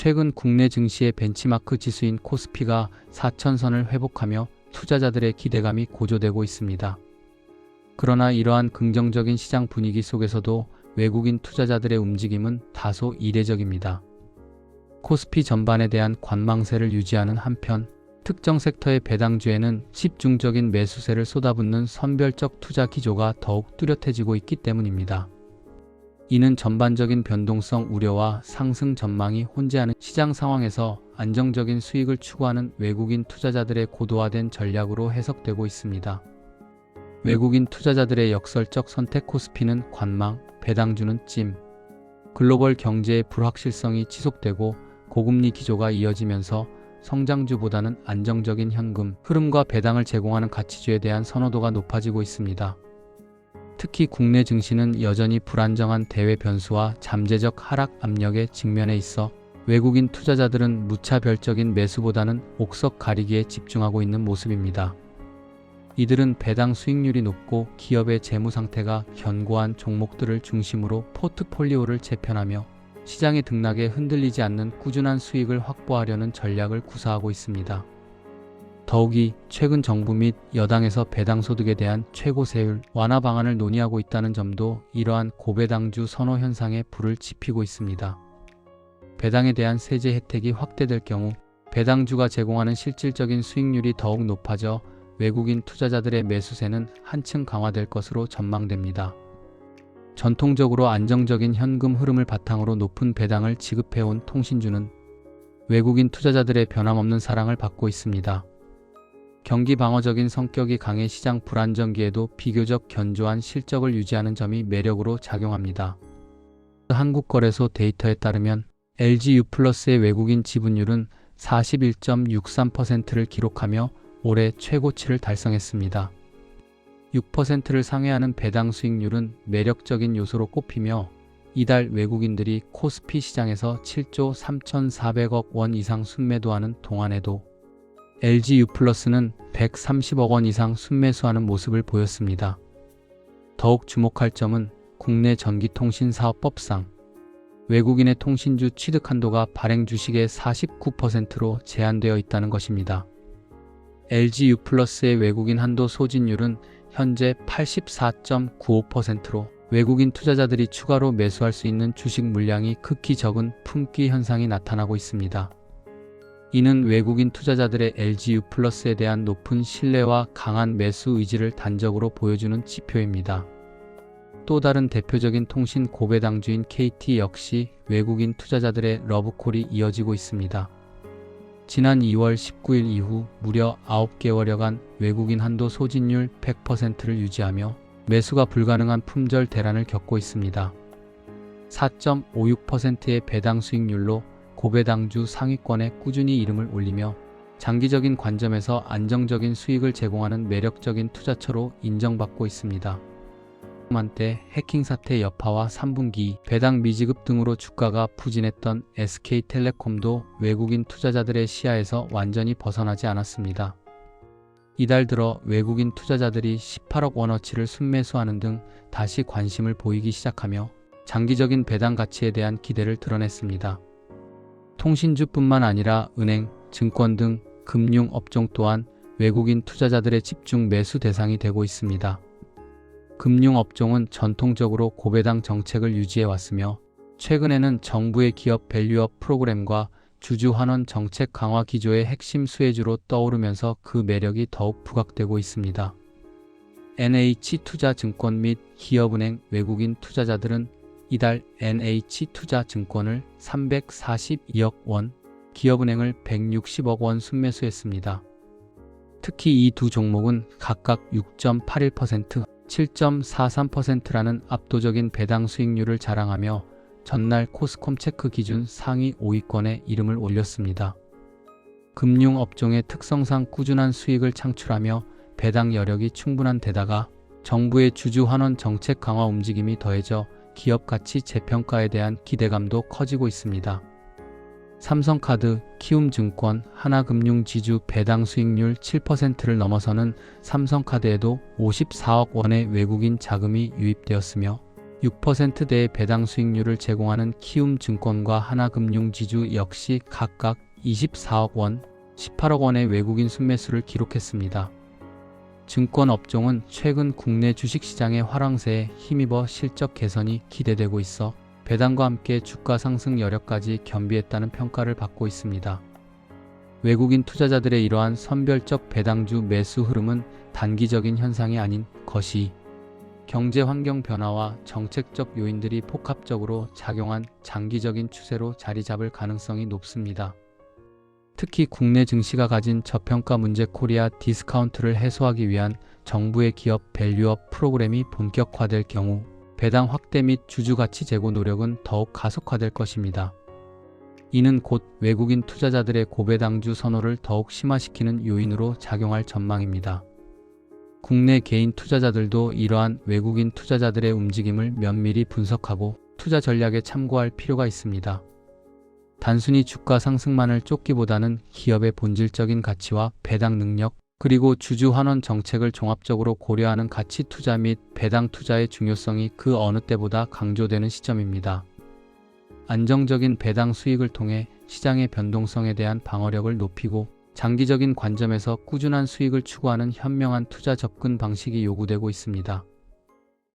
최근 국내 증시의 벤치마크 지수인 코스피가 4천선을 회복하며 투자자들의 기대감이 고조되고 있습니다. 그러나 이러한 긍정적인 시장 분위기 속에서도 외국인 투자자들의 움직임은 다소 이례적입니다. 코스피 전반에 대한 관망세를 유지하는 한편 특정 섹터의 배당주에는 집중적인 매수세를 쏟아붓는 선별적 투자 기조가 더욱 뚜렷해지고 있기 때문입니다. 이는 전반적인 변동성 우려와 상승 전망이 혼재하는 시장 상황에서 안정적인 수익을 추구하는 외국인 투자자들의 고도화된 전략으로 해석되고 있습니다. 외국인 투자자들의 역설적 선택 코스피는 관망, 배당주는 찜. 글로벌 경제의 불확실성이 지속되고 고금리 기조가 이어지면서 성장주보다는 안정적인 현금 흐름과 배당을 제공하는 가치주에 대한 선호도가 높아지고 있습니다. 특히 국내 증시는 여전히 불안정한 대외 변수와 잠재적 하락 압력에 직면해 있어 외국인 투자자들은 무차별적인 매수보다는 옥석 가리기에 집중하고 있는 모습입니다. 이들은 배당 수익률이 높고 기업의 재무 상태가 견고한 종목들을 중심으로 포트폴리오를 재편하며 시장의 등락에 흔들리지 않는 꾸준한 수익을 확보하려는 전략을 구사하고 있습니다. 더욱이 최근 정부 및 여당에서 배당 소득에 대한 최고 세율 완화 방안을 논의하고 있다는 점도 이러한 고배당주 선호 현상에 불을 지피고 있습니다. 배당에 대한 세제 혜택이 확대될 경우 배당주가 제공하는 실질적인 수익률이 더욱 높아져 외국인 투자자들의 매수세는 한층 강화될 것으로 전망됩니다. 전통적으로 안정적인 현금 흐름을 바탕으로 높은 배당을 지급해온 통신주는 외국인 투자자들의 변함없는 사랑을 받고 있습니다. 경기 방어적인 성격이 강해 시장 불안정기에도 비교적 견조한 실적을 유지하는 점이 매력으로 작용합니다. 한국거래소 데이터에 따르면 LG U+의 외국인 지분율은 41.63%를 기록하며 올해 최고치를 달성했습니다. 6%를 상회하는 배당 수익률은 매력적인 요소로 꼽히며 이달 외국인들이 코스피 시장에서 7조 3,400억 원 이상 순매도하는 동안에도 LG U+는 130억 원 이상 순매수하는 모습을 보였습니다. 더욱 주목할 점은 국내 전기통신사업법상 외국인의 통신주 취득 한도가 발행 주식의 49%로 제한되어 있다는 것입니다. LG U+의 외국인 한도 소진율은 현재 84.95%로 외국인 투자자들이 추가로 매수할 수 있는 주식 물량이 극히 적은 품귀 현상이 나타나고 있습니다. 이는 외국인 투자자들의 LG U+에 대한 높은 신뢰와 강한 매수 의지를 단적으로 보여주는 지표입니다. 또 다른 대표적인 통신 고배당주인 KT 역시 외국인 투자자들의 러브콜이 이어지고 있습니다. 지난 2월 19일 이후 무려 9개월여간 외국인 한도 소진율 100%를 유지하며 매수가 불가능한 품절 대란을 겪고 있습니다. 4.56%의 배당 수익률로 고배당주 상위권에 꾸준히 이름을 올리며 장기적인 관점에서 안정적인 수익을 제공하는 매력적인 투자처로 인정받고 있습니다. 한때 해킹 사태 여파와 3분기 배당 미지급 등으로 주가가 부진했던 SK텔레콤도 외국인 투자자들의 시야에서 완전히 벗어나지 않았습니다. 이달 들어 외국인 투자자들이 18억 원어치를 순매수하는 등 다시 관심을 보이기 시작하며 장기적인 배당 가치에 대한 기대를 드러냈습니다. 통신주뿐만 아니라 은행, 증권 등 금융 업종 또한 외국인 투자자들의 집중 매수 대상이 되고 있습니다. 금융 업종은 전통적으로 고배당 정책을 유지해 왔으며 최근에는 정부의 기업 밸류업 프로그램과 주주 환원 정책 강화 기조의 핵심 수혜주로 떠오르면서 그 매력이 더욱 부각되고 있습니다. NH투자증권 및 기업은행 외국인 투자자들은 이달 NH투자증권을 342억 원, 기업은행을 160억 원 순매수했습니다. 특히 이 두 종목은 각각 6.81%, 7.43%라는 압도적인 배당 수익률을 자랑하며 전날 코스콤 체크 기준 상위 5위권에 이름을 올렸습니다. 금융업종의 특성상 꾸준한 수익을 창출하며 배당 여력이 충분한 데다가 정부의 주주 환원 정책 강화 움직임이 더해져 기업 가치 재평가에 대한 기대감도 커지고 있습니다. 삼성카드, 키움증권, 하나금융지주 배당 수익률 7%를 넘어서는 삼성카드에도 54억 원의 외국인 자금이 유입되었으며 6%대의 배당 수익률을 제공하는 키움증권과 하나금융지주 역시 각각 24억 원, 18억 원의 외국인 순매수를 기록했습니다. 증권 업종은 최근 국내 주식시장의 화랑세에 힘입어 실적 개선이 기대되고 있어 배당과 함께 주가 상승 여력까지 겸비했다는 평가를 받고 있습니다. 외국인 투자자들의 이러한 선별적 배당주 매수 흐름은 단기적인 현상이 아닌 것이 경제 환경 변화와 정책적 요인들이 복합적으로 작용한 장기적인 추세로 자리 잡을 가능성이 높습니다. 특히 국내 증시가 가진 저평가 문제 코리아 디스카운트를 해소하기 위한 정부의 기업 밸류업 프로그램이 본격화될 경우 배당 확대 및 주주 가치 제고 노력은 더욱 가속화될 것입니다. 이는 곧 외국인 투자자들의 고배당주 선호를 더욱 심화시키는 요인으로 작용할 전망입니다. 국내 개인 투자자들도 이러한 외국인 투자자들의 움직임을 면밀히 분석하고 투자 전략에 참고할 필요가 있습니다. 단순히 주가 상승만을 쫓기보다는 기업의 본질적인 가치와 배당 능력, 그리고 주주 환원 정책을 종합적으로 고려하는 가치 투자 및 배당 투자의 중요성이 그 어느 때보다 강조되는 시점입니다. 안정적인 배당 수익을 통해 시장의 변동성에 대한 방어력을 높이고 장기적인 관점에서 꾸준한 수익을 추구하는 현명한 투자 접근 방식이 요구되고 있습니다.